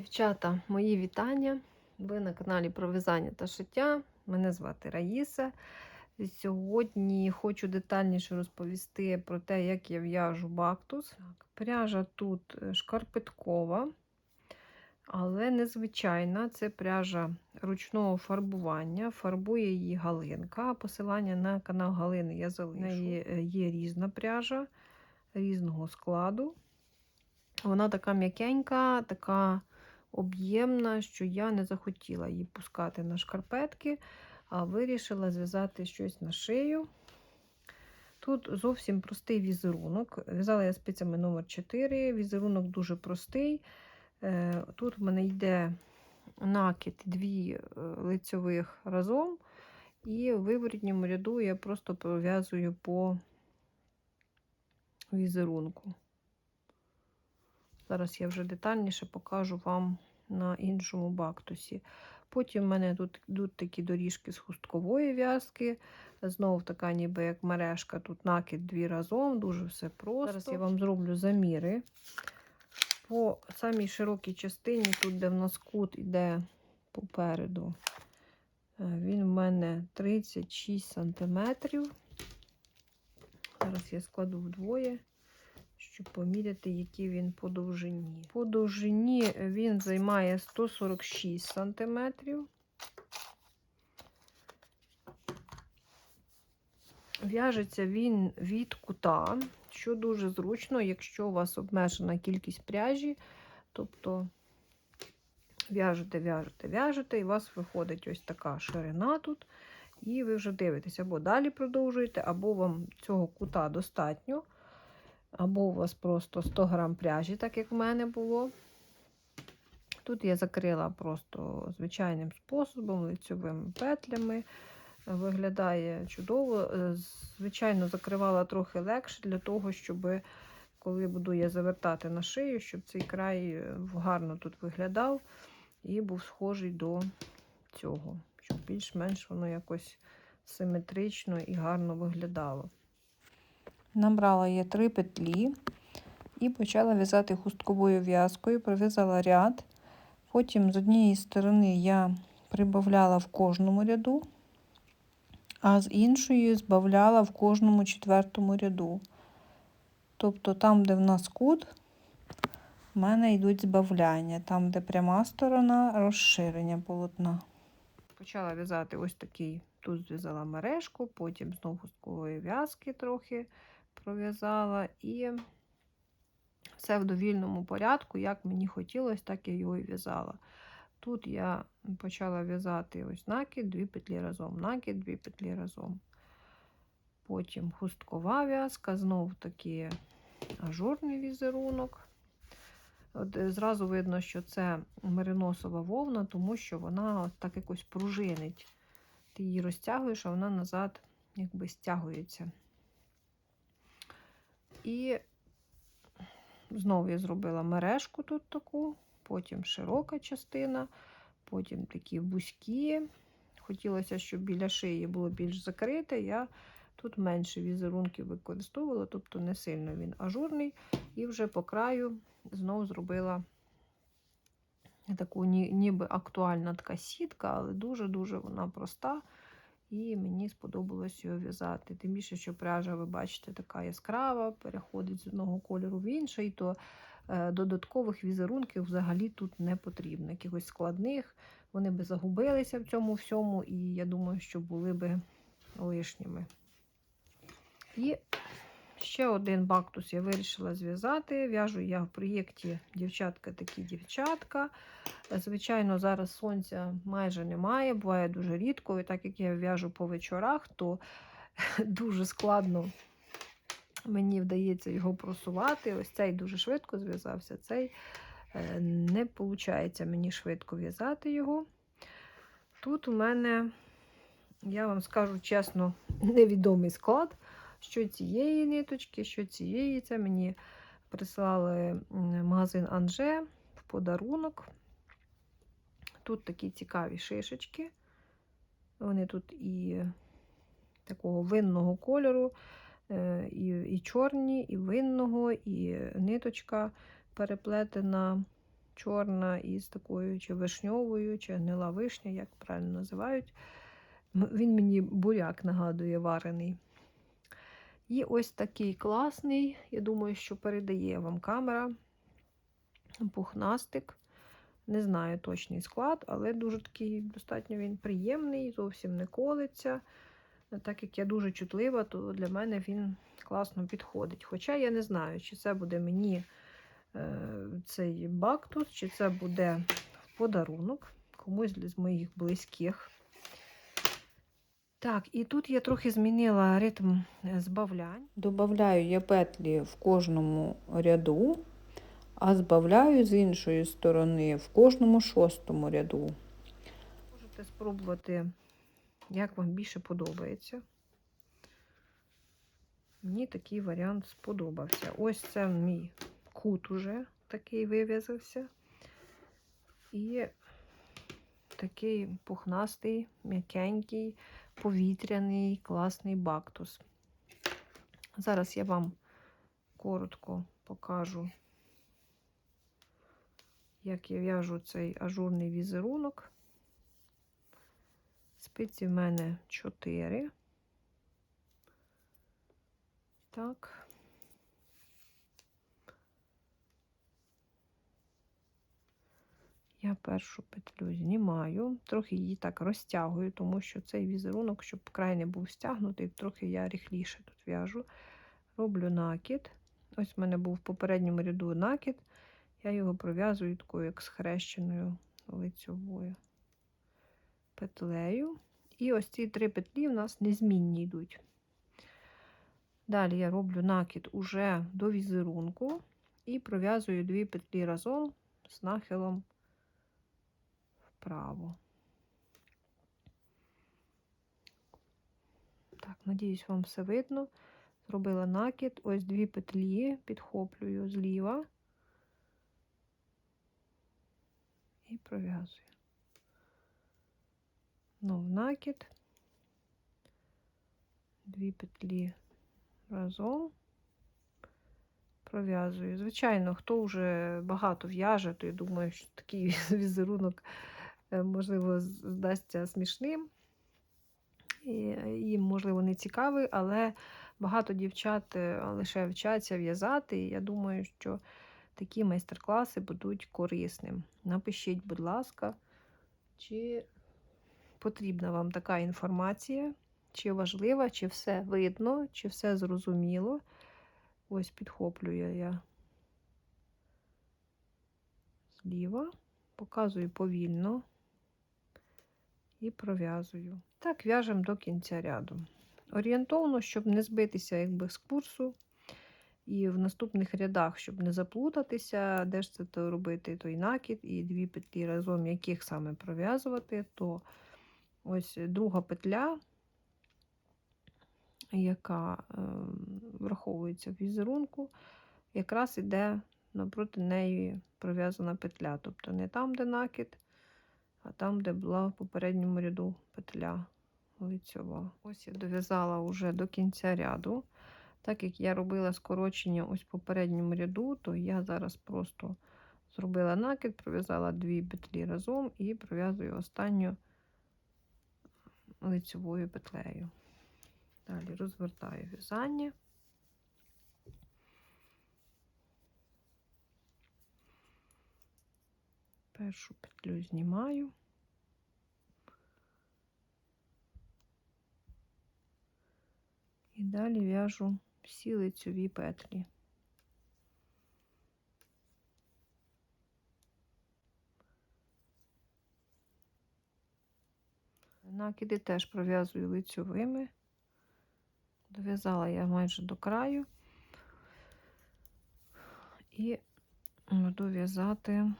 Дівчата, мої вітання. Ви на каналі про в'язання та шиття. Мене звати Раїса. Сьогодні хочу детальніше розповісти про те, як я в'яжу бактус. Пряжа тут е, шкарпеткова, але незвичайна. Це пряжа ручного фарбування. Фарбує її Галинка. Посилання на канал Галини я залишу. Неї е, є різна пряжа різного складу. Вона така м'якенька, така об'ємна, що я не захотіла її пускати на шкарпетки, а вирішила зв'язати щось на шию. Тут зовсім простий візерунок. В'язала я спицями номер 4 Візерунок дуже простий. Е, тут в мене йде накид дві е, лицьових разом, і в виворітньому ряду я просто пров'язую по візерунку. Зараз я вже детальніше покажу вам на іншому бактусі. Потім в мене тут йдуть такі доріжки з хусткової в'язки. Знову така, ніби як мережка, тут накид дві разом, дуже все просто. Зараз я вам зроблю заміри. По самій широкій частині, тут, де в нас кут іде попереду, е, він в мене 36 см. Зараз я складу вдвоє щоб поміряти, який він по довжині. По довжині він займає 146 см. В'яжеться він від кута, що дуже зручно, якщо у вас обмежена кількість пряжі, тобто в'яжете, в'яжете, в'яжете, і у вас виходить ось така ширина тут. І ви вже дивитесь, або далі продовжуєте, або вам цього кута достатньо. Або у вас просто 100 грам пряжі, так як в мене було. Тут я закрила просто звичайним способом, лицьовими петлями. Виглядає чудово. Е, звичайно, закривала трохи легше для того, щоб, коли буду я завертати на шию, щоб цей край е, гарно тут виглядав і був схожий до цього, щоб більш-менш воно якось симетрично і гарно виглядало. Набрала я три петлі і почала в'язати хустковою в'язкою, пров'язала ряд. Потім з однієї сторони я прибавляла в кожному ряду, а з іншої збавляла в кожному четвертому ряду. Тобто там, де в нас кут, в мене йдуть збавляння, там, де пряма сторона, розширення полотна. Почала в'язати ось такий, тут зв'язала мережку, потім знову хусткової в'язки трохи пров'язала і все в довільному порядку, як мені хотілося, так я його і в'язала. Тут я почала в'язати ось накид, дві петлі разом, накид, дві петлі разом. Потім хусткова в'язка, знову таки ажурний візерунок. От е, Зразу видно, що це мериносова вовна, тому що вона от так якось пружинить. Ти її розтягуєш, а вона назад якби стягується. І знову я зробила мережку тут таку, потім широка частина, потім такі вузькі. Хотілося, щоб біля шиї було більш закрите. Я тут менше візерунків використовувала, тобто не сильно він ажурний. І вже по краю знову зробила таку ніби актуальна така сітка, але дуже-дуже вона проста. І мені сподобалось його в'язати. Тим більше, що пряжа, ви бачите, така яскрава, переходить з одного кольору в інший, то е, додаткових візерунків взагалі тут не потрібно. Якихось складних, вони би загубилися в цьому всьому, і я думаю, що були би лишніми. І ще один бактус я вирішила зв'язати. В'яжу я в проєкті дівчатка такі дівчатка. Звичайно, зараз сонця майже немає, буває дуже рідко. І так як я в'яжу по вечорах, то дуже складно мені вдається його просувати. Ось цей дуже швидко зв'язався, цей е, не виходить мені швидко в'язати його. Тут у мене, я вам скажу чесно, невідомий склад, що цієї ниточки, що цієї. Це мені прислали магазин Анже в подарунок. Тут такі цікаві шишечки. Вони тут і такого винного кольору, е, і і чорні, і винного, і ниточка переплетена чорна із такою чи вишньовою, чи гнила вишня, як правильно називають. Він мені буряк нагадує варений. І ось такий класний, я думаю, що передає вам камера. Пухнастик. Не знаю точний склад, але дуже такий достатньо він приємний, зовсім не колиться. Так як я дуже чутлива, то для мене він класно підходить. Хоча я не знаю, чи це буде мені е, цей бактус, чи це буде подарунок комусь з моїх близьких. Так, і тут я трохи змінила ритм е, збавлянь. Добавляю я петлі в кожному ряду, а збавляю з іншої сторони в кожному шостому ряду. Можете спробувати, як вам більше подобається. Мені такий варіант сподобався. Ось це мій кут уже такий вив'язався. І такий пухнастий, м'якенький, повітряний, класний бактус. Зараз я вам коротко покажу, як я в'яжу цей ажурний візерунок. Спиці в мене 4. Так. Я першу петлю знімаю, трохи її так розтягую, тому що цей візерунок, щоб край не був стягнутий, трохи я ріхліше тут в'яжу. Роблю накид. Ось в мене був в попередньому ряду накид. Я його пров'язую такою, як схрещеною лицьовою петлею. І ось ці три петлі в нас незмінні йдуть. Далі я роблю накид уже до візерунку і пров'язую дві петлі разом з нахилом вправо. Так, надіюсь, вам все видно. Зробила накид, ось дві петлі, підхоплюю зліва і пров'язую. Знов накид, дві петлі разом пров'язую. Звичайно, хто вже багато в'яже, то я думаю, що такий візерунок, можливо, здасться смішним. І їм, можливо, не цікавий, але багато дівчат е, лише вчаться в'язати. І я думаю, що такі майстер-класи будуть корисним. Напишіть, будь ласка, чи потрібна вам така інформація, чи важлива, чи все видно, чи все зрозуміло. Ось підхоплюю я зліва, показую повільно і пров'язую. Так, в'яжемо до кінця ряду. Орієнтовно, щоб не збитися якби з курсу. І в наступних рядах, щоб не заплутатися, де ж це то робити той накид, і дві петлі разом, яких саме пров'язувати, то ось друга петля, яка е, враховується в візерунку, якраз іде напроти неї пров'язана петля. Тобто не там, де накид, а там, де була в попередньому ряду петля лицьова. Ось я дов'язала вже до кінця ряду. Так як я робила скорочення ось в попередньому ряду, то я зараз просто зробила накид, пров'язала дві петлі разом і пров'язую останню лицьовою петлею. Далі розвертаю в'язання. Першу петлю знімаю. Далі в'яжу всі лицьові петлі. Накиди теж пров'язую лицьовими. Дов'язала я майже до краю і буду в'язати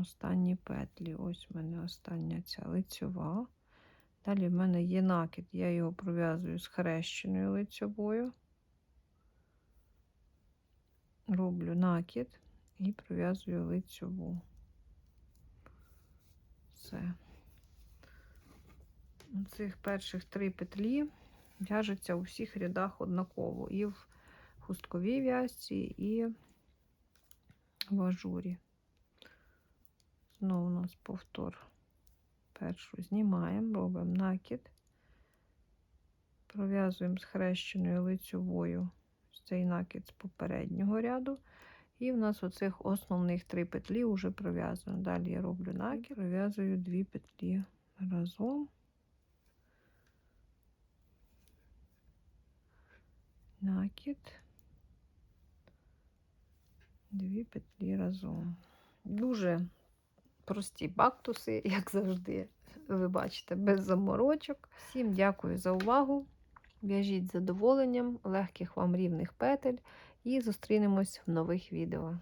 останні петлі. Ось в мене остання ця лицьова. Далі в мене є накид, я його пров'язую з хрещеною лицьовою. Роблю накид і пров'язую лицьову. Все. Цих перших три петлі в'яжеться у всіх рядах однаково. І в хустковій в'язці, і в ажурі. Знову у нас повтор. Першу знімаємо, робимо накид, пров'язуємо схрещеною лицьовою цей накид з попереднього ряду. І в нас оцих основних три петлі вже пров'язано. Далі я роблю накид, пров'язую дві петлі разом. Накид. Дві петлі разом. Дуже прості бактуси, як завжди. Ви бачите, без заморочок. Всім дякую за увагу. В'яжіть з задоволенням, легких вам рівних петель і зустрінемось в нових відео.